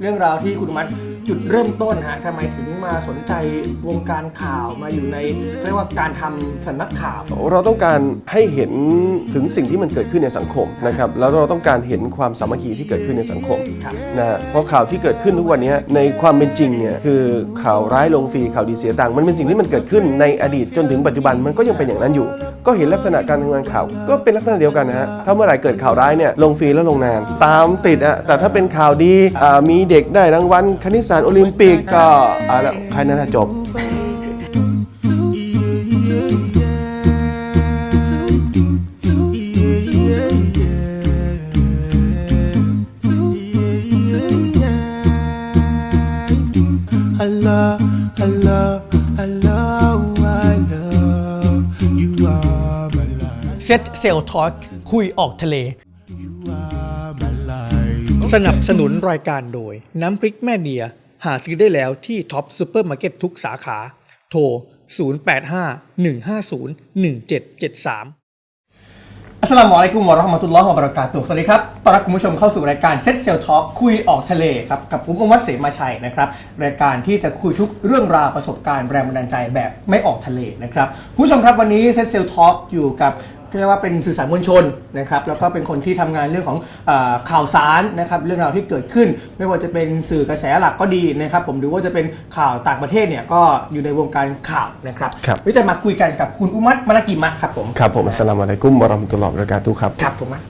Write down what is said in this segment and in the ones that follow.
เรื่องราวที่คุณมัด จุดเริ่มต้นฮะทำไมถึงมาสนใจวงการข่าวมาอยู่ในเรียกว่าการทำสำนักข่าว เราต้องการให้เห็นถึงสิ่งที่มันเกิดขึ้นในสังคมนะครับแล้วเราต้องการเห็นความสามัคคีที่เกิดขึ้นในสังคมครับ นะฮะเพราะข่าวที่เกิดขึ้นทุกวันนี้ในความเป็นจริงเนี่ยคือข่าวร้ายลงฟรีข่าวดีเสียตังค์มันเป็นสิ่งที่มันเกิดขึ้นในอดีตจนถึงปัจจุบันมันก็ยังเป็นอย่างนั้นอยู่ ก็เห็นลักษณะการทำงานข่าว ก็เป็นลักษณะเดียวกันนะฮะถ้าเมื่อไหร่เกิดข่าวร้ายเนี่ยลงฟรีแล้วลงนาน ตามติดอะแต่ถ้าเป็นข่าวดีอ่ามีเด็กได้รางวัลคณิตศาสตร์โอลิมปิกก็อ่าแล้วใครนั้นนะจบ I love, I love, I love, I love. You are my life. เซ็ตเซลทอ k คุยออกทะเล You are my life. สนับสนุนรายการโดย น้ำพริกแม่เดีย หาซื้อได้แล้วที่ท็อปซูเปอร์มาร์เก็ตทุกสาขา โทร 0851501773อัสลามุอะลัยกุมวะราะห์มะตุลลอฮ์วะบะเราะกาตุฮ์สวัสดีครับ ต้อนรับคุณผู้ชมเข้าสู่รายการเซ็ตเซลท็อ k คุยออกทะเลครับ กับผมอมวัตเสมาชัยนะครับ รายการที่จะคุยทุกเรื่องราวประสบการณ์แรงบันดาลใจแบบไม่ออกทะเลนะครับ คุณผู้ชมครับวันนี้เซ็ตเซลท็อ k อยู่กับ เรียกว่าเป็นสื่อสารมวลชนนะครับแล้วก็เป็นคนที่ทำงานเรื่องของอาข่าวสารนะครับเรื่องราวที่เกิดขึ้น ไม่ว่าจะเป็นสื่อกระแสหลักก็ดีนะครับผมหรือว่าจะเป็นข่าวต่างประเทศเนี่ยก็อยู่ในวงการข่าวนะครับครับวันนี้จะมาคุยกันกับคุณอุมัตมาลากิมะครับผมครับผมอัสสลามุอะลัยกุมวะเราะห์มะตุลลอฮ์วะบะเราะกาตุฮ์ครับครับผมอะ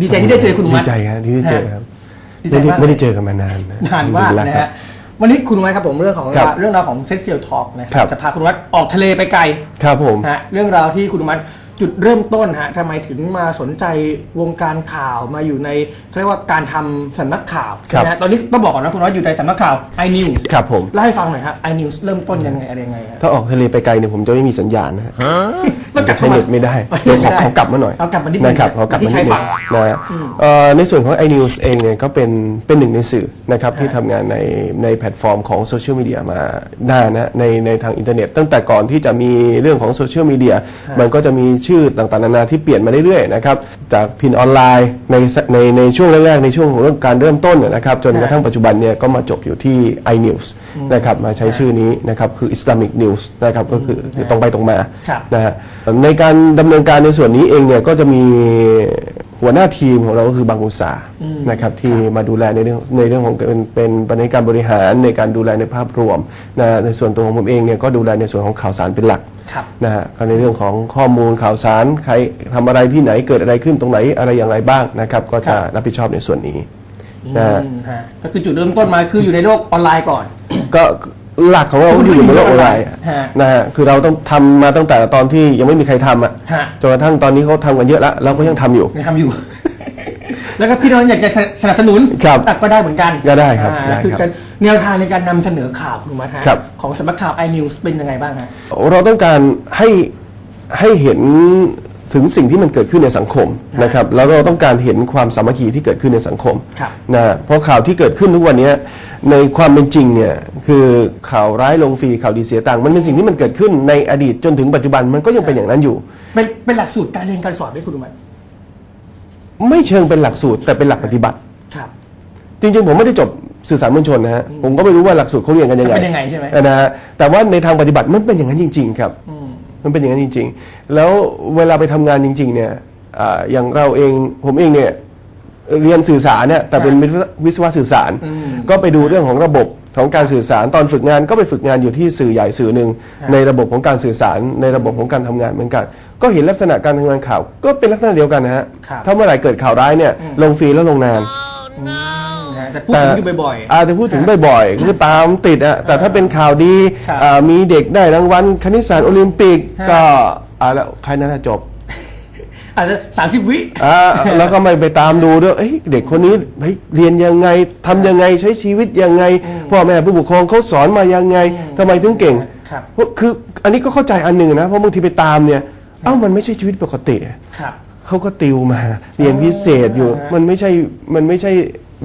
ดีใจที่ได้เจอคุณอุมัดีตใจครับที่ได้เจอครับดีใจไม่ได้มากไม่ได้เจอกันมานานนานมากแล้วนะครัฮะบวันนี้คุณอุมัตครับผมเรื่องของครับเรื่องราวของเซตเซียลทอล์กนะคครัรับบจะพาคุณอุมัตออกทะเลไปไกลครับผมฮะเรื่องราวที่คุณอุมัต จุดเริ่มต้นฮะทำไมถึงมาสนใจวงการข่าวมาอยู่ในเขาเรียกว่าการทำสำนักข่าวครับ นะฮะตอนนี้ต้องบอกก่อนนะคุณอุมัตอยู่ในสำนักข่าว iNews ครับผม เล่าให้ฟังหน่อยฮะ iNews เริ่มต้นยังไงอะไรยังไงฮะถ้าออกทะเลไปไกลเนี่ยผมจะไม่มีสัญญาณนะฮะมันกลับใช้เน็ตไม่ได้ไม่เดี๋ยวขอได้เขากลับมาหน่อยเอากลับมานิดนึงนะครับเขากลับมานิดที่นึใช้งฝั่งนะฮะเอ่อในส่วนของ iNews เองเนี่ยก็เป็นเป็นหนึ่งในสื่อนะครับที่ทำงานในในแพลตฟอร์มของโซเชียลมีเดียมานานนะในในทางอินเทอร์เน็ต ตั้งแต่ก่อนที่จะมีเรื่องของโซเชียลมีเดียมันก็จะมีชื่อต่างๆนานาที่เปลี่ยนมาเรื่อยๆนะครับจากพินออนไลน์ในในในช่วงแรกๆในช่วงของเรื่องการเริ่มต้นเนี่ยนะครับจนกระทั่งปัจจุบันเนี่ยก็มาจบอยู่ที่ iNews นะครับมาใช้ชื่อนี้นะครับคือ Islamic News นะครับก็คือคือตรงไปตรงมาครับนะฮะในการดำเนินการในส่วนนี้เองเนี่ยก็จะมี หัวหน้าทีมของเราก็คือบางอุตสาหนะครับที่มาดูแลในเรื่องในเรื่องของเป็นเป็นบริการบริหารในการดูแลในภาพรวมนะในส่วนตัวของผมเองเนี่ยก็ดูแลในส่วนของข่าวสารเป็นหลักครับนะฮะก็ในเรื่องของข้อมูลข่าวสารใครทำอะไรที่ไหนเกิดอะไรขึ้นตรงไหนอะไรอย่างไรบ้างนะครับ ก็จะรับผิดชอบในส่วนนี้นะฮะอืมฮะก็คือจุดเริ่มต้นมาคืออยู่ในโลกออนไลน์ก่อน ก็ หลักของเราอยู่ในโลกออนไลน์ฮะ นะฮะคือเราต้องทำมาตั้งแต่ตอนที่ยังไม่มีใครทำอะฮะจนกระทั่งตอนนี้เขาทำกันเยอะแล้วเราก็ยังทำอยู่ ยังทำอยู่ แล้วก็พี่น้องอยากจะสนับสนุนครับอะก็ได้เหมือนกันก็ได้ครับอ่าได้ครับคือการแนวทางในการนำเสนอข่าวคุณมัทฮะครับ ของสำนักข่าว iNews เป็นยังไงบ้างฮะ เราต้องการให้ให้เห็น ถึงสิ่งที่มันเกิดขึ้นในสังคมนะครับแล้วเราต้องการเห็นความสามัคคีที่เกิดขึ้นในสังคมครับ นะเพราะข่าวที่เกิดขึ้นทุกวันนี้ในความเป็นจริงเนี่ยคือข่าวร้ายลงฟรีข่าวดีเสียตังค์มันเป็นสิ่งที่มันเกิดขึ้นในอดีตจนถึงปัจจุบันมันก็ยังเป็นอย่างนั้นอยู่ เป็นเป็นหลักสูตรการเรียนการสอนด้วยคุณมัทไม่เชิงเป็นหลักสูตรแต่เป็นหลักปฏิบัติ ครับ จริงๆ ผมไม่ได้จบสื่อสารมวลชนนะฮะผมก็ไม่รู้ว่าหลักสูตรเขาเรียนกันยังไงมันเป็นยังไงใช่ไหม นะฮะแต่ว่าในทางปฏิบัติมันเป็นอย่างนั้นจริง ๆ ครับ มันเป็นอย่างนั้นจริง ๆ แล้วเวลาไปทำงานจริง ๆ เนี่ยอ่าอย่างเราเองผมเองเนี่ยเรียนสื่อสารเนี่ยแต่เป็นวิศววิศวะสื่อสาร ก็ไปดูเรื่องของระบบของการสื่อสารตอนฝึกงานก็ไปฝึกงานอยู่ที่สื่อใหญ่สื่อหนึ่งในระบบของการสื่อสารในระบบของการทำงานเหมือนกัน ก็เห็นลักษณะการทำงานข่าว ก็เป็นลักษณะเดียวกันนะฮะครับ ถ้าเมื่อไหร่เกิดข่าวร้ายเนี่ยลงฟรีแล้วลงนานนะฮะ แต่พูดถึงอยู่บ่อย อาจจะพูดถึงบ่อยๆคือตามติดอะแต่ถ้าเป็นข่าวดีครับอ่ามีเด็กได้รางวัลคณิตศาสตร์โอลิมปิกฮะ ก็อ่าแล้วใครนั้นนะจบๆ อาจจะสามสิบวิ อ่า แล้วก็ไม่ไปตามดูด้วยเอ้ยเด็กคนนี้เฮ้ยเรียนยังไงทำยังไงใช้ชีวิตยังไงพ่อแม่ผู้ปกครองเขาสอนมายังไงทำไมถึงเก่งครับเพราะคืออันนี้ก็เข้าใจอันหนึ่งนะเพราะบางทีไปตามเนี่ยเอ้ามันไม่ใช่ชีวิตปกติ ครับ เขาก็ติวมา เรียนพิเศษอยู่ มันไม่ใช่ มันไม่ใช่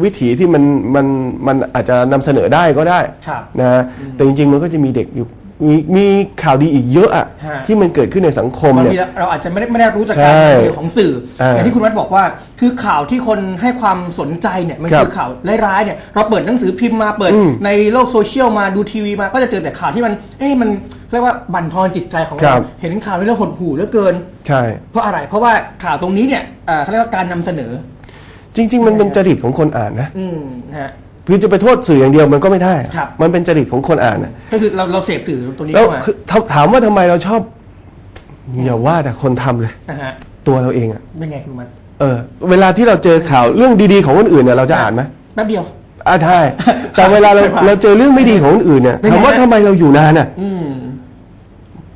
วิถีที่มันมันมันอาจจะนำเสนอได้ก็ได้ครับนะฮะแต่จริงๆมันก็จะมีเด็กอยู่มีมีข่าวดีอีกเยอะอะฮะ ที่มันเกิดขึ้นในสังคมบางเนี่ย ทีเราอาจจะไม่ได้ไม่ได้รู้จากใช่การนำเสนอของสื่ออ่าอย่างที่คุณวัดบอกว่า คือข่าวที่คนให้ความสนใจเนี่ยมันครับคือข่าวร้ายๆเนี่ยเราเปิดหนังสือพิมพ์มาเปิด อืมในโลกโซเชียลมาดูทีวีมาก็จะเจอแต่ข่าวที่มันเอ๊ะมันเรียกว่าบั่นทอนจิตใจของครัเราบ เห็นข่าวนี้แล้วหดหู่เหลือเกิน ใช่ เพราะอะไรเพราะว่าข่าวตรงนี้เนี่ยอ่าเขาเรียกว่าการนำเสนอ จริง ๆ มันเป็นจริตของคนอ่านนะอืมนะฮะ คือจะไปโทษสื่ออย่างเดียวมันก็ไม่ได้อะครับ มันเป็นจริตของคนอ่านนะก็คือเราเราเสพสื่อตรงนี้แล้วเข้ามาคือถามถามว่าทำไมเราชอบ อย่าว่าแต่คนทำเลย นะฮะตัวเราเองอะเป็นไงคุณมัดเออ เวลาที่เราเจอข่าวเรื่องดีๆของคนอื่นเนี่ยเราจะอ่านไหมแป๊บเดียว อ่าใช่แต่เวลาเราเราเจอเรื่องไม่ดีของคนอื่นเนี่ยเป็นไงถามว่าฮะทำไมเราอยู่นานอะ อืม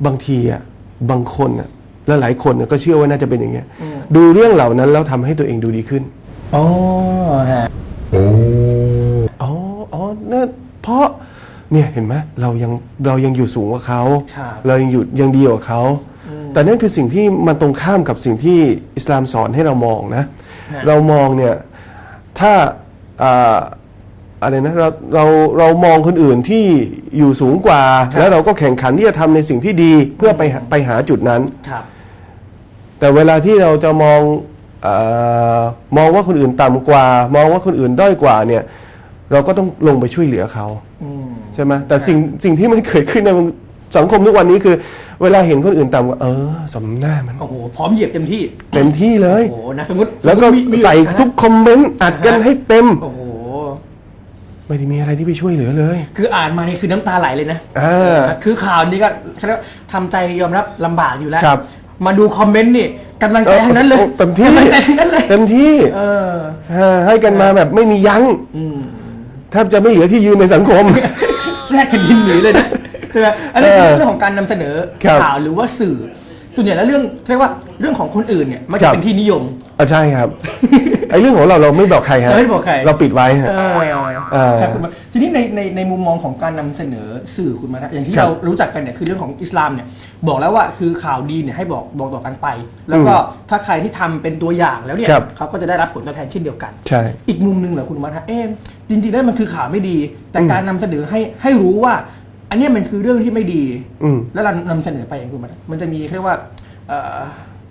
บางทีอะบางคนอะและหลายคนน่ะก็เชื่อว่าน่าจะเป็นอย่างเงี้ย ดูเรื่องเหล่านั้นแล้วทำให้ตัวเองดูดีขึ้น อ๋อฮะอ๋ออ๋อนั่นเพราะเนี่ยเห็นไหมเรายังเรายังอยู่สูงกว่าเขาครับเรายังอยู่ยังดีกว่าเขาแต่นั่นคือสิ่งที่มันตรงข้ามกับสิ่งที่อิสลามสอนให้เรามองนะ ฮะ เรามองเนี่ยถ้าอ่าอะไรนะเราเราเรามองคนอื่นที่อยู่สูงกว่า แล้วเราก็แข่งขันที่จะทำในสิ่งที่ดีเพื่อไปหาไปหาจุดนั้น ครับ แต่เวลาที่เราจะมองเออ มองว่าคนอื่นต่ำกว่า มองว่าคนอื่นด้อยกว่าเนี่ย เราก็ต้องลงไปช่วยเหลือเขาอืมใช่ไหมแต่สิ่งสิ่งที่มันเกิดขึ้นในสังคมทุกวันนี้คือ เวลาเห็นคนอื่นต่ำกว่าเออ สมหน้ามัน โอ้โห พร้อมเหยียบเต็มที่ เต็มที่เลยโอ้โหนะสมมติแล้วก็สมมุติมีมีใส่ทุกคอมเมนต์อัดกันให้เต็ม โอ้โหไม่ได้มีอะไรที่ไปช่วยเหลือเลย คืออ่านมานี่คือน้ำตาไหลเลยนะอ่าคือข่าวนี้ก็เขาเรียกว่าทำใจยอมรับลำบากอยู่แล้วครับ มาดูคอมเมนต์นี่กำลังใจทั้งนั้นเลยเต็มที่กำลังใจทั้งนั้นเลยเต็มที่เออาให้กันมาแบบไม่มียั้งอืมแทบจะไม่เหลือที่ยืนในสังคมแทรกแผ่นดินหนีเลยนะใช่ไหมอันนี้เอคืออเรื่องของการนำเสนอครับข่าวหรือว่าสื่อ ส่วนใหญ่แล้วเรื่องเรียกว่าเรื่องของคนอื่นเนี่ยมันคจะรับเป็นที่นิยม อะใช่ครับไอ้เรื่องของเราเราไม่บอกใครฮะเราไม่บอกใคร เราปิดไว้ฮะ เออเออครับคุณมาทีนี้ในในในมุมมองของการนำเสนอสื่อคุณมาครับอย่างที่ครับเรารู้จักกันเนี่ยคือเรื่องของอิสลามเนี่ยบอกแล้วว่าคือข่าวดีเนี่ยให้บอกบอกต่อกันไป แล้วก็ถ้าใครที่ทำเป็นตัวอย่างแล้วเนี่ยครับ เขาก็จะได้รับผลตอบแทนเช่นเดียวกัน ใช่ อีกมุมหนึ่งเหรอคุณมัทฮะเอ๊ะจริงๆแล้วมันคือข่าวไม่ดี แต่การนำเสนอให้ให้รู้ว่า อันเนี้ยมันคือเรื่องที่ไม่ดี อืม แล้วเรานำเสนอไปอย่างคุณมัทมันจะมีเรียกว่าเอ่อ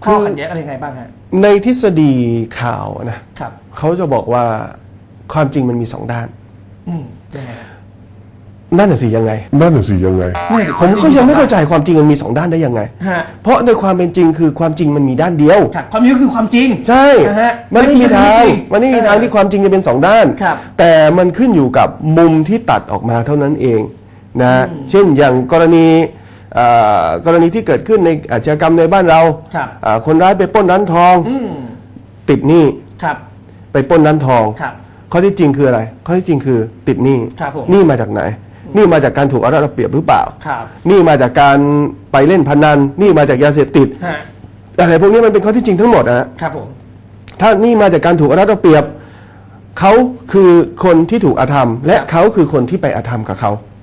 ข้อขัดแย้งอะไรยังไงบ้างฮะในทฤษฎีข่าวนะครับ เขาจะบอกว่าความจริงมันมีสองด้าน อืมยังไงฮะนั่นน่ะสิยังไง นั่นน่ะสิยังไง นั่นสิผมก็ยังไม่เข้าใจความจริงมันมีสองด้านได้ยังไง ฮะเพราะในความเป็นจริงคือความจริงมันมีด้านเดียว ครับความจริงก็คือความจริง ใช่ นะฮะมันไม่มีทางจริมันไม่มีทางที่ความจริงจะเป็นสองด้าน ครับแต่มันขึ้นอยู่กับมุมที่ตัดออกมาเท่านั้นเอง นะเช่นอย่างกรณีอ่ากรณีที่เกิดขึ้นในอาชญากรรมในบ้านเราครับ อ่าคนร้ายไปปล้นร้านทอง อืมติดหนี้ครับไปปล้นร้านทอง ครับ ข้อที่จริงคืออะไร ข้อที่จริงคือติดหนี้ครับผม หนี้มาจากไหนหนี้มาจากการถูกเอารัดเอาเปรียบหรือเปล่าครับหนี้มาจากการไปเล่นพนันหนี้มาจากยาเสพติดฮะอะไรพวกนี้มันเป็นข้อที่จริงทั้งหมดนะฮะ ครับผม ถ้าหนี้มาจากการถูกเอารัดเอาเปรียบ เขาคือคนที่ถูกอาธรรม และเขาคือคนที่ไปอาธรรมกับเขาอืม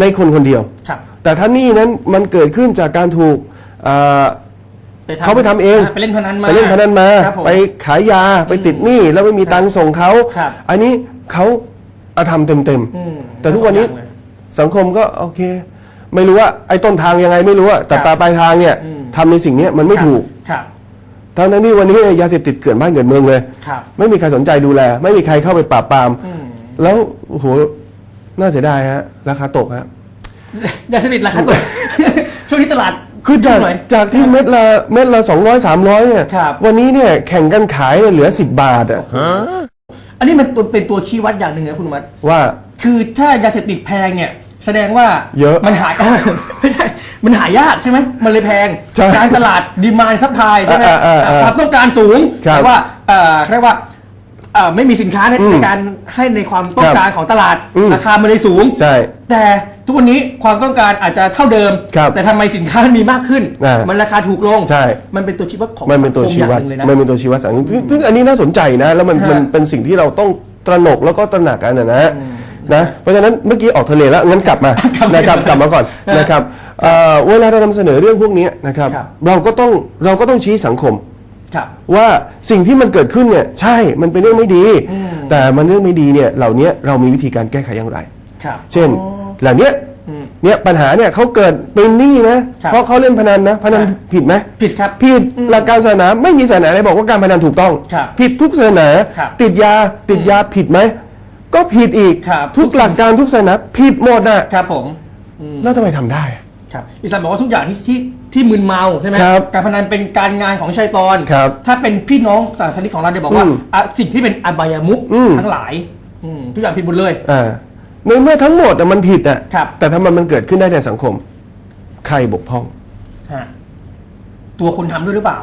ในคนคนเดียว ครับแต่ถ้าหนี้นั้นมันเกิดขึ้นจากการถูกอ่าทำเขาไปทำเอง ไปเล่นพนันมาไปเล่นพนันมาครับผมไปขายยาไปติดหนี้แล้วไม่มีตังค์ส่งเขา ครับ อันนี้เขาอาธรรมเต็มเต็มๆอืมแต่ทุกวันนี้ สองอย่างเลยสังคมก็โอเค ไม่รู้ว่าไอ้ต้นทางยังไงไม่รู้อะแต่ครับตาปลายทางเนี่ยอืม ทำในสิ่งเนี้ยมันไม่ถูกครับทั้งนั้นที่วันนี้เนี่ยยาเสพติดเกิดบ้านเกิดเมืองเลย ครับ ไม่มีใครสนใจดูแล ไม่มีใครเข้าไปปราบปราม อืม แล้วโอ้โห น่าเสียดายฮะ ราคาตกฮะ ยาเสพติดราคาตก ช่วงนี้ตลาดคือจากหน่อยจากที่เม็ดละเม็ดละสองร้อยสามร้อยเนี่ย ครับ วันนี้เนี่ยแข่งกันขายเนี่ยเหลือสิบบาทอะอันนี้มันเป็นตัวชี้วัดอย่างหนึ่งนะคุณมัดว่า คือถ้ายาเสพติดแพงเนี่ย แสดงว่าเยอะมันหาย ไม่ใช่มันหายากใช่ไหมมันเลยแพงใช่การตลาดดีมานซัพพลายใช่ไหมอ่าอ่าอ่าความต้องการสูงครับแต่ว่าเอ่อเรียกว่า เอ่อไม่มีสินค้าในอืมในการให้ในความต้องการของตลาดอืม ราคามันเลยสูง ใช่ แต่ทุกวันนี้ความต้องการอาจจะเท่าเดิม ครับแต่ทำไมสินค้ามันมีมากขึ้น อ่ามัมันราคาถูกลง ใช่ มันเป็นตัวชี้วัดของมันเป็นตัวสังคชี้วัดอย่างหนึ่งเลยนะ มันเป็นตัวชี้วัดสังคมซึ่งซึ่งอันนี้น่าสนใจนะแล้วมันฮะมันเป็นสิ่งที่เราต้องตระหนกแล้วก็ตระหนักกันนะนะนะเพราะฉะนั้นเมื่อกี้ออกทะเลแล้วงั้นกลับมานะครับกลับมาก่อนนะครับเอ่อเวลาเรานำเสนอเรื่องพวกนี้นะครับ ครับ เราก็ต้องเราก็ต้องชี้สังคม ครับว่าสิ่งที่มันเกิดขึ้นเนี่ยใช่มันเป็นเรื่องไม่ดี แต่มันเรื่องไม่ดีเนี่ยเหล่านี้เรามีวิธีการแก้ไขอย่างไร ครับเช่นเหล่านี้อืมเนี่ยปัญหาเนี่ยเขาเกิดเป็นหนี้นะครับเพราะเขาเล่นพนันนะพนันครับผิดไหมผิดครับผิดหลักการศาสนาไม่มีศาสนาไหนบอกว่าการพนันถูกต้องครับผิดทุกศาสนาครับติดยาติดยาผิดไหมก็ผิดอีกครับทุกหลักการทุกศาสนาผิดหมดน่ะครับผมแล้วทำไมทำได้ ครับอิสลามบอกว่าทุกอย่างที่ ที่ที่มึนเมาใช่ไหมครับการพนันเป็นการงานของชัยตอนครับถ้าเป็นพี่น้องศาสนิกของเราเนี่ยบอกว่าอืมอะสิ่งที่เป็นอบายามุกอืม ทั้งหลายอืมทุกอย่างผิดหมดเลย อ่าในเมื่อทั้งหมดอะมันผิดอะครับ แต่ทำไมมันเกิดขึ้นได้ในสังคม ใครบกพร่อง ฮะตัวคนทำด้วยหรือเปล่า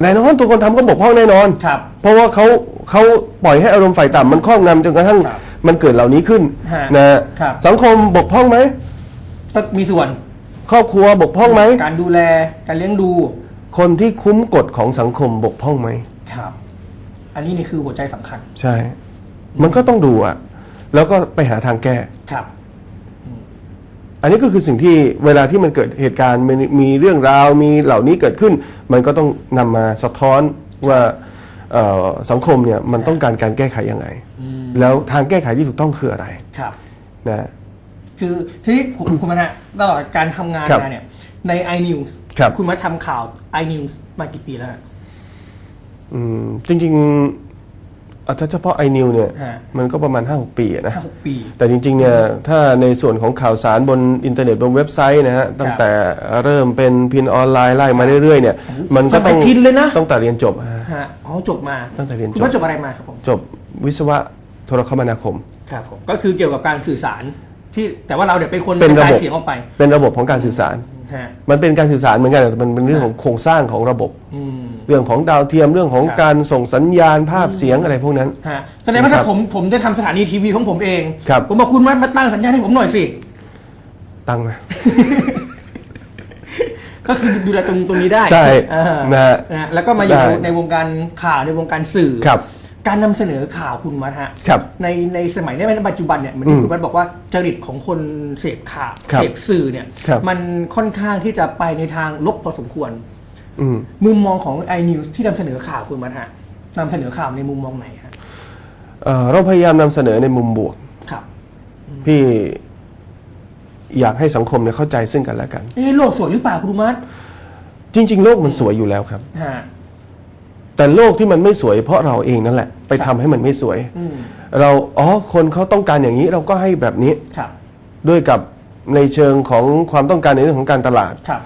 แน่นอนตัวคนทำก็บกพร่องแน่นอน ครับเพราะว่าเขาเขาปล่อยให้อารมณ์ฝ่ายต่ำมันครอบงำจนกระทั่งครับมันเกิดเหล่านี้ขึ้นฮะนะครับ สังคมบกพร่องไหมก็มีส่วน ครอบครัวบกพร่องไหม การดูแลการเลี้ยงดูคนที่คุ้มกฎของสังคมบกพร่องไหม ครับ อันนี้นี่คือหัวใจสำคัญใช่ มันก็ต้องดูอะแล้วก็ไปหาทางแก้ ครับ อันนี้ก็คือสิ่งที่เวลาที่มันเกิดเหตุการณ์มันมีเรื่องราวมีเหล่านี้เกิดขึ้น มันก็ต้องนำมาสะท้อนว่าเอ่อสังคมเนี่ยมันต้องการการแก้ไขยังไงแล้วทางแก้ไขที่ถูกต้องคืออะไรครับ นะ คือทีนี้คุณคุณมานะตลอดการทำงานครับมาเนี่ย ใน iNews ครับ คุณมาทำข่าว iNews มากี่ปีแล้วฮะ อืมจริงๆเอาถ้าเฉพาะไอนิวเนี่ย ฮะ มันก็ประมาณ 5-6 ปีอะนะ ห้าหกปี แต่จริงๆเนี่ยถ้าในส่วนของข่าวสารบนอินเทอร์เน็ตบนเว็บไซต์นะฮะตั้งแต่เริ่มเป็นพินออนไลน์ไล่มาเรื่อยๆเนี่ย มันก็ต้องสมัยพิณเลยนะ ตั้งแต่เรียนจบฮะ ฮะอ๋อจบมาตั้งแต่เรียนจบ คุณว่าจบอะไรมาครับผมจบวิศวะโทรคมนาคม ครับผมก็คือเกี่ยวกับการสื่อสาร ที่แต่ว่าเราเนี่ยเป็นคนเป็นกระระจายบบเสียงออกไปเป็นระบบของการสื่อสาร ฮะมันเป็นการสื่อสารเหมือนกันแต่มันเป็นเรื่องของโครงสร้างของระบบ อืม เรื่องของดาวเทียมเรื่องของครับ การส่งสัญญาณภาพเสียงอะไรพวกนั้น ฮะแสดงว่าครัถ้าบผมผมจะทำสถานีทีวีของผมเอง ครับ ผมบอกคุณมามาตั้งสัญญาณให้ผมหน่อยสิ ตั้งนะก็คือดูแลตรงตรงนี้ได้ใช่อ่านะฮะ นะฮะแล้วก็มาอยู่ได้ในวงการข่าวในวงการสื่อ ครับ การนำเสนอข่าวคุณมาฮะครับ ในในสมัยนี้ในปัจจุบันเนี่ยเหมือนอืที่มคุณมันบอกว่าจริตของคนเสพข่าวครับเสพสื่อเนี่ยครับ มันค่อนข้างที่จะไปในทางลบพอสมควร อืม มุมมองของ iNews ที่นำเสนอข่าวคุณมันฮะนำเสนอข่าวในมุมมองไหนฮะเอ่อเราพยายามนำเสนอในมุมบวก ครับพี่อยากให้สังคมเนี่ยเข้าใจซึ่งกันและกัน เอ๊ะโลกสวยหรือเปล่าคุณดูมัดจริง ๆ โลกมันสวยอยู่แล้วครับ ฮะ แต่โลกที่มันไม่สวยเพราะเราเองนั่นแหละ ไปทำให้มันไม่สวย อืมเราอ๋อคนเขาต้องการอย่างนี้เราก็ให้แบบนี้ครับ ด้วยกับในเชิงของความต้องการในเรื่องของการตลาด ครับ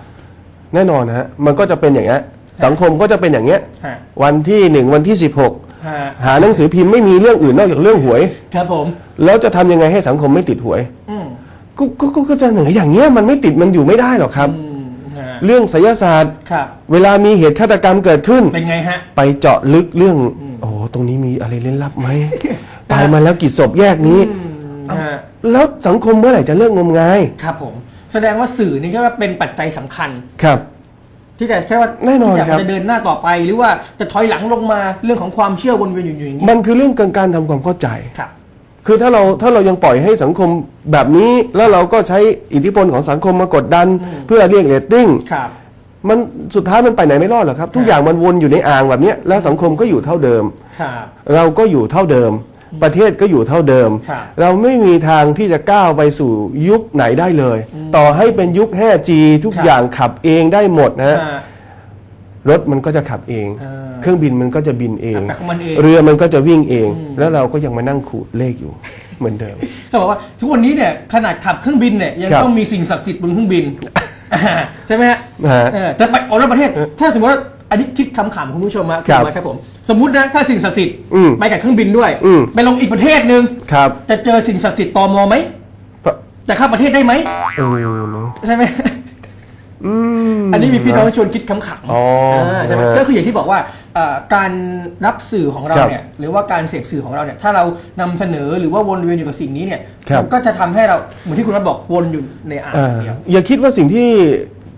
แน่นอนนะฮะมันก็จะเป็นอย่างเงี้ยสังคมก็จะเป็นอย่างเงี้ยฮะวันที่หนึ่งวันที่ฮะ16หาหนังสือพิมพ์ไม่มีเรื่องอื่นนอกจากเรื่องหวย ครับผม แล้วจะทำยังไงให้สังคมไม่ติดหวย อืม ก็ก็ก็ก็จะเหนืออย่างเงี้ยมันไม่ติดมันอยู่ไม่ได้หรอกครับ อืมฮะ เรื่องไสยศาสตร์ ครับ เวลามีเหตุฆาตกรรมเกิดขึ้น เป็นไงฮะ ไปเจาะลึกเรื่อง โอ้โหตรงนี้มีอะไรเล่นลับไหม ตายมาแล้วกี่ศพแยกนี้ฮะ แล้วสังคมเมื่อไหร่จะเลิกงมงายครับผม แสดงว่าสื่อนี่แค่ว่าเป็นปัจจัยสำคัญ ครับ ที่จะแค่ว่าแน่นอนที่อยากครับ จะเดินหน้าต่อไปหรือว่าจะถอยหลังลงมาเรื่องของความเชื่อวนเวียนอยู่อย่างนี้มันคือเรื่องการการทำความเข้าใจ ครับ คือถ้าเราถ้าเรายังปล่อยให้สังคมแบบนี้ แล้วเราก็ใช้อิทธิพลของสังคมมากดดัน เพื่อเรียกเรตติ้งครับ มันสุดท้ายมันไปไหนไม่รอดหรอกครับ ทุกอย่างมันวนอยู่ในอ่างแบบเนี้ยแล้วสังคมก็อยู่เท่าเดิม ครับ เราก็อยู่เท่าเดิม ประเทศก็อยู่เท่าเดิม ครับเราไม่มีทางที่จะก้าวไปสู่ยุคไหนได้เลย ต่อให้เป็นยุค 5G ทุกครับอย่างขับเองได้หมดนะฮะ ฮะ รถมันก็จะขับเองอ่าเครื่องบินมันก็จะบินเองขับไปของมันเอง เรือมันก็จะวิ่งเอง แล้วเราก็ยังมานั่งขูดเลขอยู่ เหมือนเดิม เขาบอกว่าทุกวันนี้เนี่ยขนาดขับเครื่องบินเนี่ยยังครับต้องมีสิ่งศักดิ์สิทธิ์บนเครื่องบินอ่าใช่ไหมฮะฮะเออจะไปออกนอกประเทศ ถ้าสมมติว่าอันนี้คิดคำขำๆคุณผู้ชมนะครับณครับผมสมมตินะถ้าสิ่งศักดิ์สิทธิ์อืมไปกับเครื่องบินด้วยอืม ไปลงอีกประเทศหนึ่งครับจะเจอสิ่งศักดิ์สิทธิ์ตมไหมเพราะจะเข้าประเทศได้ไหมเออเนอะ ใช่ไหม อืมอันนี้มีพี่น้องชวนคิดคำขังอ๋ออ่าใช่ไหมฮะก็คืออย่างที่บอกว่าเอ่อการรับสื่อของเราครับเนี่ยหรือว่าการเสพสื่อของเราเนี่ยถ้าเรานำเสนอหรือว่าวนเวียนอยู่กับสิ่งนี้เนี่ยครับ มันก็จะทำให้เราเหมือนที่คุณรัฐบอกวนอยู่ในอ่างอ่าเดียว อย่าคิดว่าสิ่งที่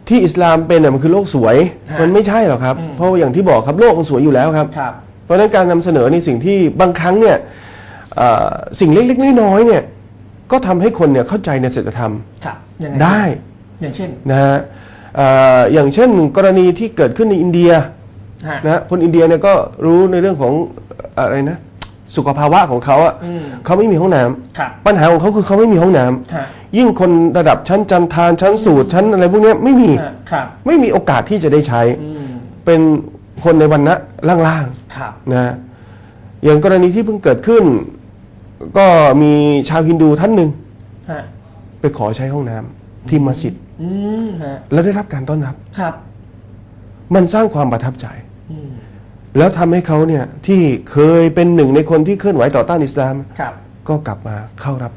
ที่อิสลามเป็นน่ะมันคือโลกสวย ฮะมันไม่ใช่หรอกครับ อืม เพราะว่าอย่างที่บอกครับโลกมันสวยอยู่แล้วครับ ครับ เพราะฉะนั้นการนำเสนอในสิ่งที่บางครั้งเนี่ยเอ่อสิ่งเล็กๆน้อยๆเนี่ยก็ทำให้คนเนี่ยเข้าใจในศีลธรรมครับยังไงได้อย่างเช่นนะฮะเอ่ออย่างเช่นกรณีที่เกิดขึ้นในอินเดียฮะ นะฮะคนอินเดียเนี่ยก็รู้ในเรื่องของอะไรนะ สุขภาวะของเขาอะอืม เขาไม่มีห้องน้ำครับปัญหาของเขาคือเขาไม่มีห้องน้ำฮะยิ่งคนระดับชั้นจันทานชั้นสูตรชั้นอะไรพวกเนี้ยไม่มีฮะครับไม่มีโอกาสที่จะได้ใช้ อืมเป็นคนในวันณะล่างครับๆนะอย่างกรณีที่เพิ่งเกิดขึ้น ก็มีชาวฮินดูท่านหนึ่งฮะไปขอใช้ห้องน้ำที่มัสยิด อืมฮะแล้วได้รับการต้อนรับ ครับ มันสร้างความประทับใจ อืมแล้วทำให้เขาเนี่ยที่เคยเป็นหนึ่งในคนที่เคลื่อนไหวต่อต้านอิสลาม ครับก็กลับมาเข้ารับ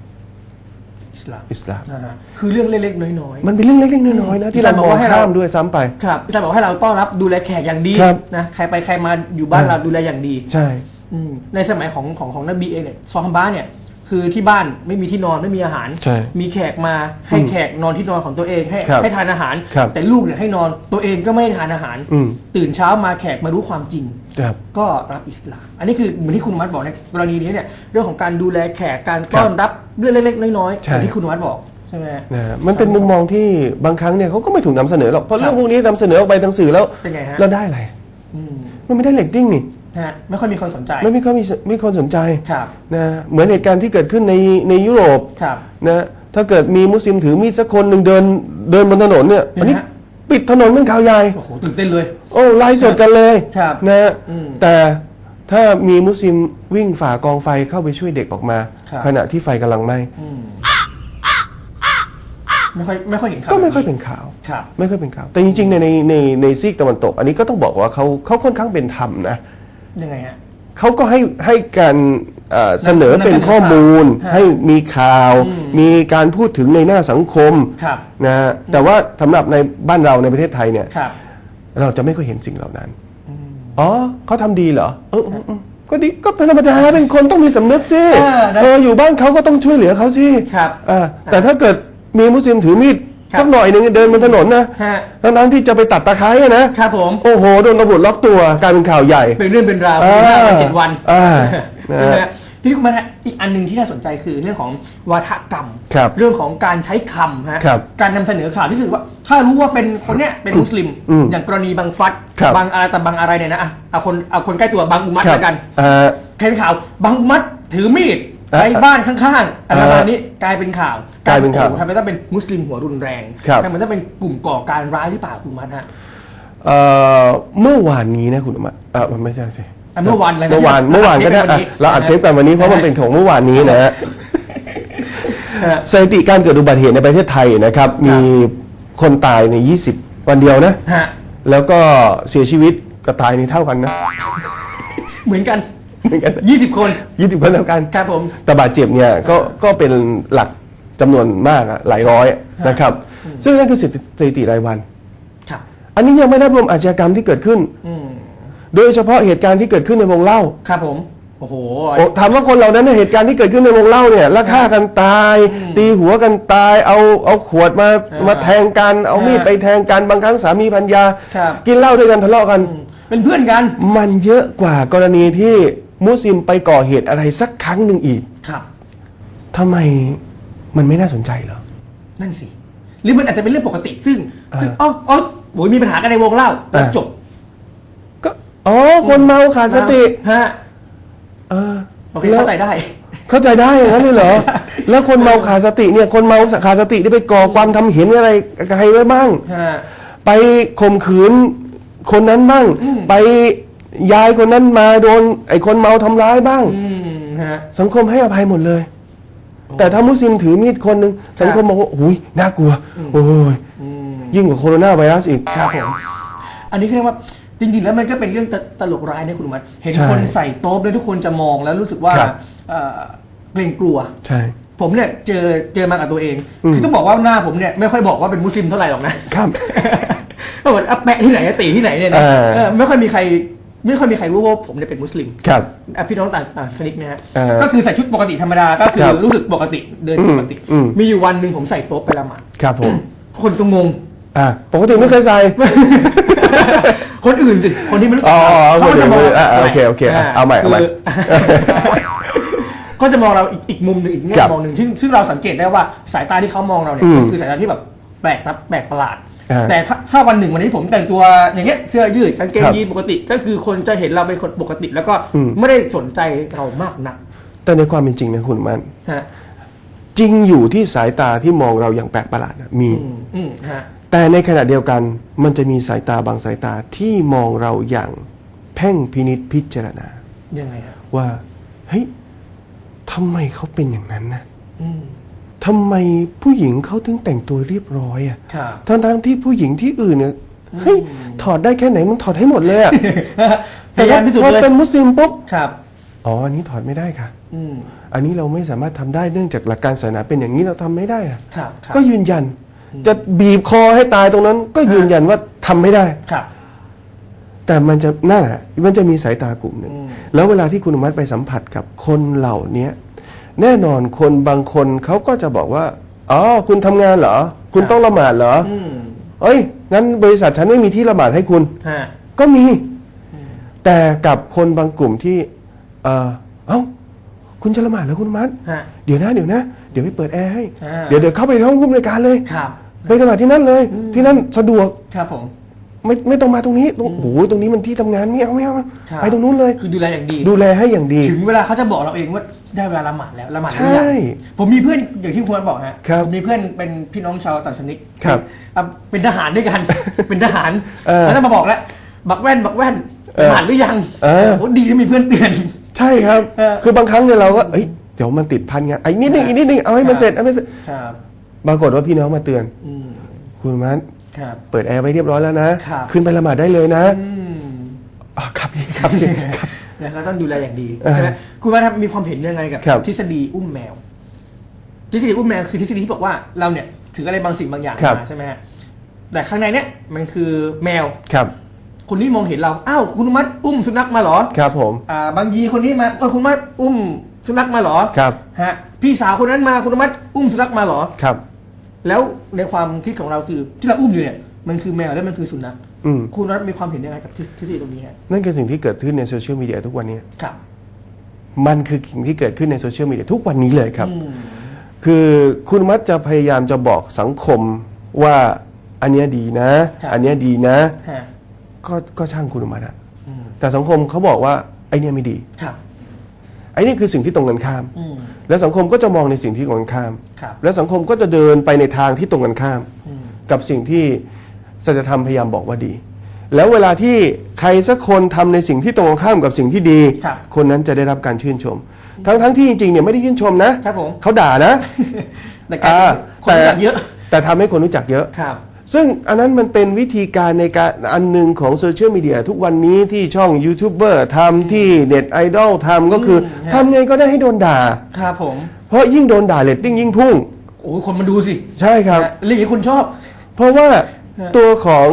อิสลามอิสลาม นะฮะคือเรื่องเล็กๆน้อยๆมันเป็นเรื่องเล็กๆน้อยๆนะที่เรามองข้ามด้วยซ้ำไปครับอาจารย์บอกให้เราต้อนรับดูแลแขกอย่างดีครับนะใครไปใครมาอยู่บ้านอ่า เราดูแลอย่างดี ใช่ อืมในสมัยของของของนบีเองเนี่ยซอฮัมบ้าเนี่ย คือที่บ้านไม่มีที่นอนไม่มีอาหาร ใช่มีแขกมาให้แขกนอนที่นอนของตัวเองให้ครับให้ทานอาหาร ครับแต่ลูกเนี่ยให้นอนตัวเองก็ไม่ให้ทานอาหาร อืม ตื่นเช้ามาแขกมารู้ความจริง ครับ ก็รับอิสลาม อันนี้คือเหมือนที่คุณมัดบอกในกรณีนี้เนี่ยเรื่องของการดูแลแขกการต้อนรับเรื่องเล็กๆน้อยๆใช่ อย่างที่คุณมัดบอกใช่ไหมฮะนะมันเป็นมุมมองที่บางครั้งเนี่ยเขาก็ไม่ถูกนำเสนอหรอกเพราะครับเรื่องพวกนี้นำเสนอออกไปทางสื่อแล้วเป็นไงฮะ เราได้อะไร อืม มันไม่ได้เลตติ้งนี่นะ ฮะไม่ค่อยมีคนสนใจ ไม่มีเขามีมีคนสนใจครับ นะเหมือนเหตุการณ์ที่เกิดขึ้นในในยุโรปครับ นะถ้าเกิดมีมุสลิมถือมีดสักคนหนึ่งเดินเดินบนถนนเนี่ยเนี่ยฮะอันนี้ปิดถนนเป็นข่าวใหญ่ โอ้โหตื่นเต้นเลย โอ้ไล่สดกันเลยครับนะอืมแต่ถ้ามีมุสลิมวิ่งฝ่ากองไฟเข้าไปช่วยเด็กออกมา ครับ ขณะที่ไฟกำลังไหม้ไม่ค่อยไม่ค่อยเห็นข่าวก็ไม่ค่อยเป็นข่าว ครับ ไม่ค่อยเป็นข่าว แต่จริงๆในในในในซีกตะวันตก อันนี้ก็ต้องบอกว่าเขาเขาค่อนข้างเป็นธรรมนะ ยังไงฮะ เขาก็ให้ให้การเอ่อเสนอเป็นนำเสนอข้อมูลข่าวให้มีข่าว อืม มีการพูดถึงในหน้าสังคมครับนะฮะแต่ว่าสำหรับในบ้านเราในประเทศไทยเนี่ย ครับ เราจะไม่ค่อยเห็นสิ่งเหล่านั้น อ๋อเขาทำดีเหรอเออเออเออก็ดี ก็เป็นธรรมดา เป็นคนต้องมีสำนึกสิ เออนะเออ อยู่บ้านเขาก็ต้องช่วยเหลือเขาสิครับอ่าแต่ถ้าเกิดมีมุสลิมถือมีดครับ สักหน่อยหนึ่งเดินบนถนนนะฮะ ทั้งๆที่จะไปตัดตะไคร้อะนะครับผม โอ้โหโดนตำรวจล็อกตัวกลายเป็นข่าวใหญ่ เป็นเรื่องเป็นราวอ่าเป็นห้าวันเจ็ดวันอ่านะฮะ นะฮะทีนี้คุณมาฮะอีกอันหนึ่งที่น่าสนใจคือเรื่องของวาทกรรม ครับเรื่องของการใช้คำฮะครับการนำเสนอข่าวที่ถือว่า ถ้ารู้ว่าเป็นคนเนี้ยเป็นมุสลิม อืมอย่างกรณีบางฟัดครับบางอะไรแต่บางอะไรเนี่ยนะอะเอาคนเอาคนใกล้ตัวบางอุมัตครับแล้วกัน อ่า ใครเป็นข่าวบางอุมัตถือมีด อะไปบ้านข้างๆอะไรอ่าประมาณนี้กลายเป็นข่าวกลายเป็นข่าวโอ้โหทำไมต้องเป็นมุสลิมหัวรุนแรงครับทำไมต้องเป็นกลุ่มก่อการร้ายหรือเปล่าคุณมัดฮะเอ่อเมื่อวานนี้นะคุณอมัตเออมันไม่ใช่สิอะเมื่อวานอะไรนะเมื่อวานเมื่อวานก็ได้อัดเทปกันวันนี้อะเราอัดเทปกันวันนี้เพราะมันเป็นของเมื่อวานนี้นะฮะฮะสถิติการเกิดอุบัติเหตุในประเทศไทยนะครับ มีคนตายใน 20 วันเดียวนะฮะแล้วก็เสียชีวิตกับตายในเท่ากันนะ เหมือนกัน เหมือนกัน20คนยี่สิบคนเท่ากันครับผมแต่บาดเจ็บเนี่ยก็ก็เป็นหลักจำนวนมากอะหลายร้อยนะครับ ซึ่งนั่นคือสถิติรายวัน ครับอันนี้ยังไม่นับรวมอาชญากรรมที่เกิดขึ้น อืมโดยเฉพาะเหตุการณ์ที่เกิดขึ้นในวงเล่า ครับผมโอ้โห โอ้ถามว่าคนเหล่านั้นเนยเหตุการณ์ที่เกิดขึ้นในวงเล่าเนี่ยละฆ่ากันตาย ตีหัวกันตาย เอาเอาขวดมาอ่ามมาแทงกัน เอามีดอ่าไปแทงกันบางครั้งสามีพัญญาครับ กินเหล้าด้วยกันทะเลาะกันอืมเป็นเพื่อนกัน มันเยอะกว่ากรณีที่ มุสลิมไปก่อเหตุอะไรสักครั้งหนึ่งอีกครับ ทำไมมันไม่น่าสนใจเหรอ นั่นสิ หรือมันอาจจะเป็นเรื่องปกติซึ่งอ่าซึ่งอ๋ออ๋อโอ้ยมีปัญหากันในวงเล่าแล้วอ่าจบก็อ๋อคนเมาขาดสติ ฮะเออโอเคแล้วเข้าใจได้ เข้าใจได้อย่างนั้นเลยเหรอ แล้วคนเมาขาดสติเนี่ย คนเมาขาดสติได้ไปก่อความทำเห็นอะไรกับใครไว้บ้าง ฮะ ไปข่มขืนคนนั้นบ้าง ไป ยายคนนั้นมาโดน ไอ้คนเมาทำร้ายบ้าง อืมฮะ สังคมให้อภัยหมดเลย แต่ถ้ามุสลิมถือมีดคนหนึ่งสังคมบอกว่าอุ้ยน่ากลัว โอ้ยยิ่งกว่าโคโรนาไวรัสอีก ครับผมอันนี้เรียกว่าจริงๆ แล้วมันก็เป็นเรื่องตตลกร้ายนะคุณมัดเห็นใช่คนใส่โต๊ะแล้วทุกคนจะมองแล้วรู้สึกว่าครับ เอ่อเกรงกลัว ใช่ ผมเนี่ยเจอเจอมากับตัวเอง อืม คือต้องบอกว่าหน้าผมเนี่ยไม่ค่อยบอกว่าเป็นมุสลิมเท่าไหร่หรอกนะ ครับ ก็เหมือนอัปแปะที่ไหนตีที่ไหนเนี่ยนะเออ เออไม่ค่อยมีใคร ไม่ค่อยมีใครรู้ว่าผมเนี่ยเป็นมุสลิมครับ อะพี่น้องต่างต่างชนิดนะฮะเออก็คือใส่ชุดปกติธรรมดาก็คือครับรู้สึกปกติเดินปกติอืม มีอยู่วันหนึ่งผมใส่โต๊ะไปละหมาดครับผม คนก็งง อะปกติไม่เคยใส่ คนอื่นสิ คนที่ไม่รู้จักอ๋ออ๋อเขาก็จะมองอะอะโอเคโอเคอะเอาใหม่เอาใหม่คืก็จะมองเราอีกอีกมุมหนึ่งอีกแง่ครับมองหนึ่งซึ่งซึ่งเราสังเกตได้ว่าสายตาที่เขามองเราเนี่ยอืม คือสายตาที่แบบแปลกตาแปลกประหลาด อ่าแต่ถ้าถ้าวันหนึ่งวันนี้ผมแต่งตัวอย่างเงี้ยเสื้อยืดกางเกงครับยีนปกติ ก็คือคนจะเห็นเราเป็นคนปกติ แล้วก็อืม ไม่ได้สนใจเรามากนักแต่ในความเป็นจริงนะคุณมันฮะจริงอยู่ที่สายตาที่มองเราอย่างแปลกประหลาดนะมี อืมอืมฮะแต่ในขณะเดียวกันมันจะมีสายตาบางสายตาที่มองเราอย่างเพ่งพินิษพิจารณา ยังไงฮะว่าเฮ้ยทำไมเขาเป็นอย่างนั้นนะ อืม ทำไมผู้หญิงเขาถึงแต่งตัวเรียบร้อยอะครับ ทั้งทั้งๆที่ผู้หญิงที่อื่นเนี่ยเฮ้ยถอดได้แค่ไหนมึงถอดให้หมดเลยอะพยายามพิสูจน์พอเลยเป็นมุสลิมปุ๊บครับอ๋ออันนี้ถอดไม่ได้ค่ะ อืมอันนี้เราไม่สามารถทำได้เนื่องจากหลักการศาสนาเป็นอย่างนี้เราทำไม่ได้อะครับครับ ก็ยืนยัน จะบีบคอให้ตายตรงนั้น ก็ยืนยันว่าทำไม่ได้ ครับ แต่มันจะนั่นแหละมันจะมีสายตากลุ่มหนึ่งแล้วเวลาที่คุณอนุมัติไปสัมผัสกับคนเหล่านี้ แน่นอนคนบางคนเขาก็จะบอกว่า อ๋อ คุณทำงานเหรอ คุณต้องละหมาดเหรอ อืมเอ้ย งั้นบริษัทฉันไม่มีที่ละหมาดให้คุณ ฮะ ก็มี แต่กับคนบางกลุ่มที่ เออเอ้า คุณจะละหมาดเหรอคุณอนุมัติฮะ เดี๋ยวนะ เดี๋ยวนะ เดี๋ยวไปเปิดแอร์ให้ อ่า เดี๋ยวเดี๋ยวเข้าไปในห้องผู้บริการเลย ครับ ไปละหมาดที่นั่นเลย ที่นั่นสะดวก ครับผม ไม่ไม่ต้องมาตรงนี้ตรงโอ้โหตรงนี้มันที่ทำงานไม่เอาไม่เอาครับ ไปตรงนู้นเลย คือดูแลอย่างดี ดูแลให้อย่างดี ถึงเวลาเขาจะบอกเราเองว่าได้เวลาละหมาดแล้วละหมาดหรือใช่ยังผมมีเพื่อนอย่างที่คุณบอกฮะครับผมมีเพื่อนเป็นพี่น้องชาวต่างชนิดครับอะเป็นทหารด้วยกัน เป็นทหารเออแล้วจะมาบอกแล้วบักแว่นบักแว่นเออทหารหรือยังเออโดีที่มีเพื่อนเตือน ใช่ครับ เออคือบางครั้งเนี่ยเราก็เอ้ยเดี๋ยวมันติดพันงานไอ้นิดนึงอีกนิดนึงเอาให้มันเสร็จเอาให้มันเสร็จครับปรากฏว่าพี่น้องมาเตือน อืม คุณมัน ครับ เปิดแอร์ไว้เรียบร้อยแล้วนะ ครับ ขึ้นไปละหมาดได้เลยนะอืมอ๋อครับพี่ครับพี่ครับแล้วก็ต้องดูแลอย่างดีเออใช่ไหมคุณว่ามีความเห็นยังไงกับครับ ทฤษฎีอุ้มแมว ทฤษฎีอุ้มแมวคือทฤษฎีที่บอกว่าเราเนี่ยถืออะไรบางสิ่งบางอย่างครับมาใช่ไหมฮะแต่ข้างในเนี่ยมันคือแมว ครับคนนี้มองเห็นเรา อ้าวคุณอนุมัติอุ้มสุนัขมาเหรอ ครับผมอ่าบางยีคนนี้มาเออคุณอนุมัติอุ้มสุนัขมาเหรอครับฮะพี่สาวคนนั้นมาคุณอนุมัติอุ้มสุนัขมาเหรอ ครับ แล้วในความคิดของเราคือที่เราอุ้มอยู่เนี่ยมันคือแมวและมันคือสุนัขอืมคุณอนุมัติมีความเห็นยังไงกับทฤทฤษฎีตรงนี้ฮะนั่นคือสิ่งที่เกิดขึ้นในโซเชียลมีเดียทุกวันนี้ ครับมันคือสิ่งที่เกิดขึ้นในโซเชียลมีเดียทุกวันนี้เลยครับ อืมคือคุณมักจะพยายามจะบอกสังคมว่าอันเนี้ยดีนะครับอันเนี้ยดีนะ ฮะก็ก็ช่างคุณอนุมัติอะอืมแต่สังคมเขาบอกว่าไอเนี้ยไม่ดี ครับไอนี่คือสิ่งที่ตรงกันข้าม อืม แล้วสังคมก็จะมองในสิ่งที่ตรงกันข้าม ครับ แล้วสังคมก็จะเดินไปในทางที่ตรงกันข้าม อืม กับสิ่งที่สัจธรรมพยายามบอกว่าดี แล้วเวลาที่ใครสักคนทำในสิ่งที่ตรงกันข้ามกับสิ่งที่ดี ครับคนนั้นจะได้รับการชื่นชม ทั้งทั้งที่จริงๆเนี่ยไม่ได้ชื่นชมนะครับผม เขาด่านะแต่การอ่าคนรู้จักเยอะแต่ทำให้คนรู้จักเยอะ ครับ ซึ่งอันนั้นมันเป็นวิธีการในการอันหนึ่งของโซเชียลมีเดียทุกวันนี้ที่ช่องยูทูบเบอร์ทำที่เน็ตไอดอลทำก็คือมทำไงก็ได้ให้โดนด่า ครับผม เพราะยิ่งโดนด่าเรตติ้งยิ่งพุ่ง โอ้ยคนมาดูสิใช่ครับนะเรื่องนี้คุณชอบ เพราะว่าฮะตัวของ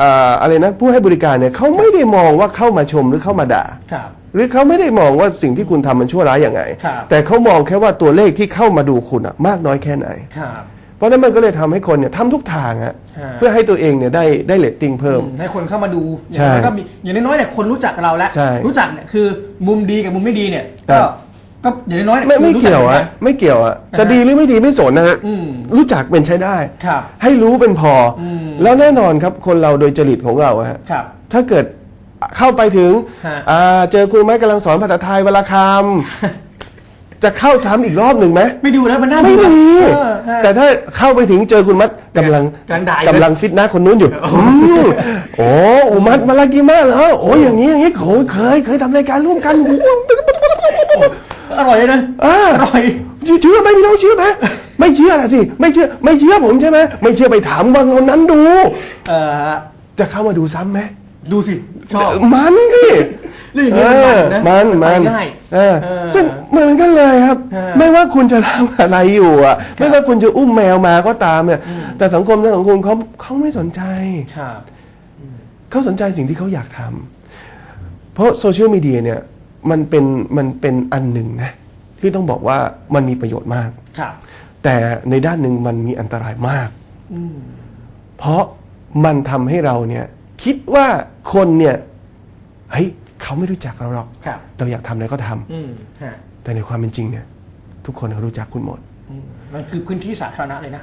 อ่าอะไรนะผู้ให้บริการเนี่ยเขาไม่ได้มองว่าเข้ามาชมหรือเข้ามาด่า ครับ หรือเขาไม่ได้มองว่าสิ่งที่คุณทำมันชั่วร้ายอย่างไง ครับ แต่เขามองแค่ว่าตัวเลขที่เข้ามาดูคุณอะมากน้อยแค่ไหน ครับ เพราะฉะนั้นมันก็เลยทำให้คนเนี่ยทำทุกทางอะฮะ เพื่อให้ตัวเองเนี่ยได้ได้เรตติ้งเพิ่มอืมให้คนเข้ามาดูใช่อย่างน้อยก็มีอย่างน้อยๆเนี่ยคนรู้จักเราแล้ว ใช่รู้จักเนี่ยคือมุมดีกับมุมไม่ดีเนี่ย ครัก็บ ก็อย่างน้อยๆเนี่ยไม่ไม่คือรู้จัเกี่ยวกัอะน ไม่เกี่ยวอะอ่าจะดีหรือไม่ดีไม่สนนะฮะอืมรู้จักเป็นใช้ได้ ครับให้รู้เป็นพออม แล้วแน่นอนครับคนเราโดยจริตของเราอะฮะ ครับ ถ้าเกิดเข้าไปถึงฮะอ่าเจอคุณไม้กำลังสอนภาษาไทยเวลาคำ จะเข้าซ้ำอีกรอบหนึ่งไหมไม่ดูแล้วมันน่าไม่เบื่อมีเออฮะแต่ถ้าเข้าไปถึงเจอคุณมัดกำลังกำลังด่าอยู่กำลังฟิตหน้าคนนู้นอยู่มโอ้อุมัดมาลากิมาเหรอโอ้อย่างนี้อย่างนี้โอ้ยเคยเคยทำรายการร่วมกันโอ้โหอร่อยนะอ่า อร่อย เชื่อไหมพี่น้องเชื่อไหมไม่เชื่อละสิไม่เชื่อไม่เชื่อผมใช่ไหมไม่เชื่อไปถามบางคนนั้นดู เออจะเข้ามาดูซ้ำไหม ดูสิ ชอบ มันดิเรื่องอย่างนี้มันมันนะมันไปมันง่ายเออเออซึ่งเหมือนกันเลยครับ เออไม่ว่าคุณจะทำอะไรอยู่อะ ไม่ว่าคุณจะอุ้มแมวมาก็ตามเนี่ยแต่สังคมทั้งสังคมเขาเขาไม่สนใจ ครับ เขาสนใจสิ่งที่เขาอยากทำ เพราะโซเชียลมีเดียเนี่ยมันเป็นมันเป็นอันหนึ่งนะที่ต้องบอกว่ามันมีประโยชน์มาก ครับ แต่ในด้านหนึ่งมันมีอันตรายมาก อืม เพราะมันทำให้เราเนี่ย คิดว่าคนเนี่ยเฮ้ยเขาไม่รู้จักเราหรอก ครับเราอยากทำอะไรก็ทำอืมฮะแต่ในความเป็นจริงเนี่ย ทุกคนเขารู้จักคุณหมด อืมมันคือพื้นที่สาธารณะเลยนะ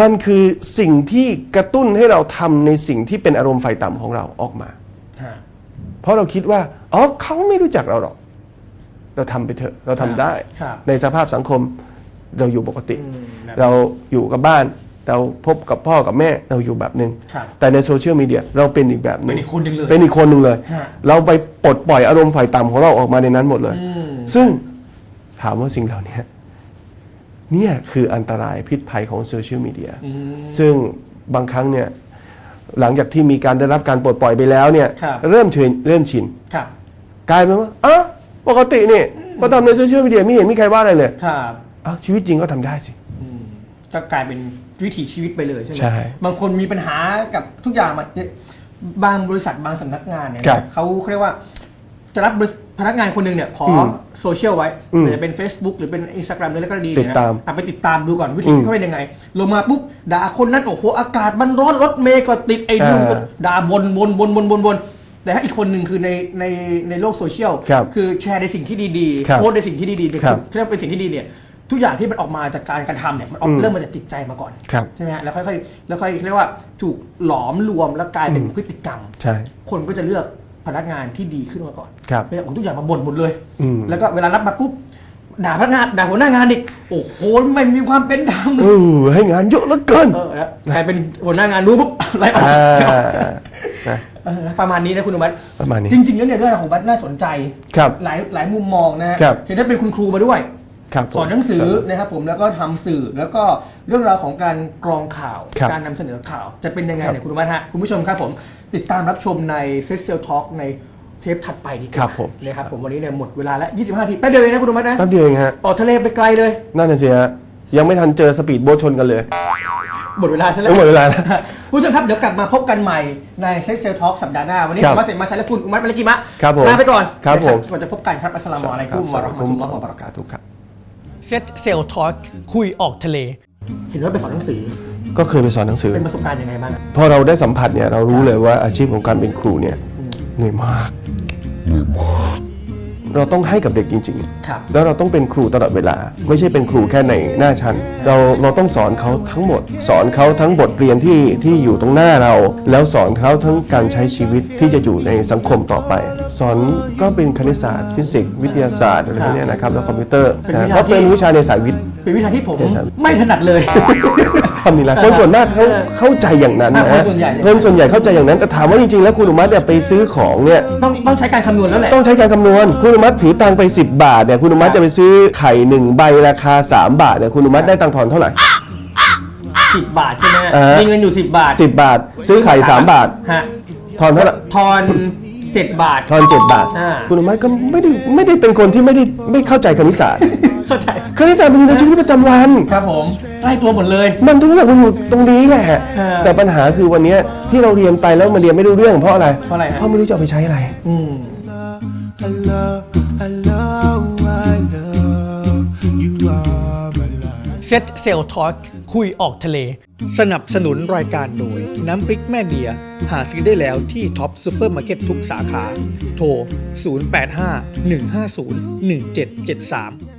มันคือสิ่งที่กระตุ้นให้เราทำในสิ่งที่เป็นอารมณ์ไฟต่ำของเราออกมา ฮะ เพราะเราคิดว่าอ๋อเขาไม่รู้จักเราหรอก เราทำไปเถอะเราทำได้ ครับในสภาพสังคมเราอยู่ปกติ อืมแบบ เราอยู่กับบ้าน เราพบกับพ่อกับแม่เราอยู่แบบหนึง่งครับแต่ในโซเชียลมีเดียเราเป็นอีกแบบหนึ่งเป็นอีกคนหนึ่งเลยเป็นอีกคนหนึ่งเลยฮะเราไปปลดปล่อยอารมณ์ฝ่ายต่ำของเราออกมาในนั้นหมดเลยอืมซึ่งถามว่าสิ่งเหล่านี้เนี่ยคืออันตรายพิษภัยของโซเชียลมีเดียอืมซึ่งบางครั้งเนี่ยหลังจากที่มีการได้รับการปลดปล่อยไปแล้วเนี่ยครับเริ่มชินเริ่มชินครับกลายเป็นว่าอ้าวปกตินี่มาทำในโซเชียลมีเดียไม่เห็นมีใครว่าอะไรเลยครับอ้าวชีวิตจริงก็ทำได้สิก็กลายเป็น วิถีชีวิตไปเลยใช่ไหมใช่บางคนมีปัญหากับทุกอย่างมันบางบริษัทบางสำนักงานเนี่ยครับเขาเรียกว่าจะรับบริพนักงานคนหนึ่งเนี่ยขออมโซเชียลไว้อืมหรือจะเป็น Facebook หรือเป็น Instagram หรืออะไรก็ดีติดตามเนี่ยนะอะไปติดตามดูก่อนวิธีอืมเขาเป็นยังไง ลงมาปุ๊บด่าคนนั้นโอ้โหอากาศมันร้อนรถเมย์ก็ติดไอ้นู่นก็อ่าด่าบนบนบนบนบนบนแต่ถ้าอีกคนหนึ่งคือในในในโลกโซเชียลครับคือแชร์ในสิ่งที่ดีๆครับโพสต์ในสิ่งที่ดีๆเนี่ยครับคือเรียกว่าเป็นสิ่งที่ดีเนี่ย ทุกอย่างที่มันออกมาจากการกระทำเนี่ยมันออกอืมเริ่มมาจากจิตใจมาก่อนครับ ใช่ไหมฮะแล้วค่อยๆแล้วค่อยเรียกว่าถูกหลอมรวมแล้วกลายเป็นพฤติกรรม ใช่ คนก็จะเลือกพนักงานที่ดีขึ้นมาก่อนครับไม่ใช่เอาทุกอย่างมาบ่นหมดเลย อืมแล้วก็เวลารับมาปุ๊บด่าพนักงานด่าหัวหน้างานอีกโอ้โหไม่มีความเป็นธรรมเออให้งานเยอะเหลือเกินเออแล้วกลายเป็นหัวหน้างานรู้ปุ๊บ ไล่ออกอ่านะ เออประมาณนี้นะคุณอนุมัติประมาณนี้จริง ๆ แล้วเนี่ยเรื่องของบัตน่าสนใจ ครับหลายหลายมุมมองนะฮะครับ เห็นได้เป็นคุณครูมาด้วยครับผม สอนหนังสือนะครับผมแล้วก็ทำสื่อแล้วก็เรื่องราวของการกรองข่าวครับการนำเสนอข่าวจะเป็นยังไงครับเนี่ยคุณอนุมัติฮะคุณผู้ชมครับผมติดตามรับชมในเซ s เซลท็อกในเทปถัดไปดีกว่าครับผมนะครับผมวันนี้เนี่ยหมดเวลาแล้ว25ทีแป๊บเดียวเองนะคุณอนุมัตินะแป๊บเดียวเองฮะออกทะเลไปไกลเลยนั่นน่ะสิฮะยังไม่ทันเจอสปีดโบ๊ทชนกันเลยหมดเวลาใช่ไหมหมดเวลาแล้วคุณผู้ชมครับเดี๋ยวกลับมาพบกันใหม่ในเซ s เซลท็อกสัปดาห์หน้า วันนี้คผรับมมาเสร็จมาใช้และคุณอุมัตมาลกิมะครับผมลาไปก่อนครับผมก่อนจะพบกันครับอัสสลามุอะลัยกุมวะเราะห์มะตุลลอฮ์วะบะเราะกาตุฮ์ทุกครับ เซตเซลท็อกคุยออกทะเล เห็นว่าไปสอนหนังสือ ก็เคยไปสอนหนังสือเป็นประสบการณ์ยังไงบ้างอะพอเราได้สัมผัสเนี่ยเรารู้เลยว่าอาชีพของการเป็นครูเนี่ยเหนื่อยมากเราต้องให้กับเด็กจริงครับๆแล้วเราต้องเป็นครูตลอดเวลา ไม่ใช่เป็นครูแค่ในหน้าชั้น เราเราต้องสอนเขาทั้งหมด สอนเขาทั้งบทเรียนที่ที่อยู่ตรงหน้าเรา แล้วสอนเขาทั้งการใช้ชีวิตที่จะอยู่ในสังคมต่อไป สอนก็เป็นคณิตศาสตร์ ฟิสิกส์วิทยาศาสตร์อะไรพวกเนี้ยนะครับแล้วคอมพิวเตอร์เป็นนะวิชาเพราะเป็นที่วิชาในสายวิทย์ เป็นวิชาที่ผมใช่ครับไม่ถนัดเลย ทำนี่แหละคนส่วนมากเขาเข้าใจอย่างนั้นนะอ่าคนส่วนใหญ่ คนส่วนใหญ่เข้าใจอย่างนั้นแต่ถามว่าจริงๆแล้วคุณอนุมัติเนี่ยไปซื้อของเนี่ยต้องต้องใช้การคำนวณแล้วแหละ ต้องใช้การคำนวณ คุณอนุมัติถือตังค์ไป 10 บาทเนี่ยคุณอนุมัติจะไปซื้อไข่หนึ่งใบราคา 3 บาทเนี่ยคุณอนุมัติได้ตังค์ทอนเท่าไหร่ สิบบาทใช่ไหมอ่าฮะมีเงินอยู่สิบบาท 10 บาท ซื้อไข่ 3 บาท ฮะทอนเท่าไหร่ ทอน เจ็ดบาท ทอน7บาท อ่า คุณอนุมัติก็ไม่ได้ไม่ได้เป็นคนที่ไม่ได้ไม่เข้าใจคณิตศาสตร์ เข้าใจคณิตศาสตร์มันอยู่ในชีวิตประจำวัน ครับผมใกล้ตัวหมดเลย มันทุกอย่างมันอยู่ตรงนี้แหละเออแต่ปัญหาคือวันเนี้ยที่เราเรียนไปแล้วมันเรียนไม่รู้เรื่องเพราะอะไรเพราะอะไรฮะ เพราะไม่รู้จะเอาไปใช้อะไร อืม I love, I love, I love. เซตเซลท็อกคุยออกทะเล สนับสนุนรายการโดย น้ำพริกแม่เดีย หาซื้อได้แล้วที่ท็อปซูเปอร์มาร์เก็ตทุกสาขา โทร 085 150 1773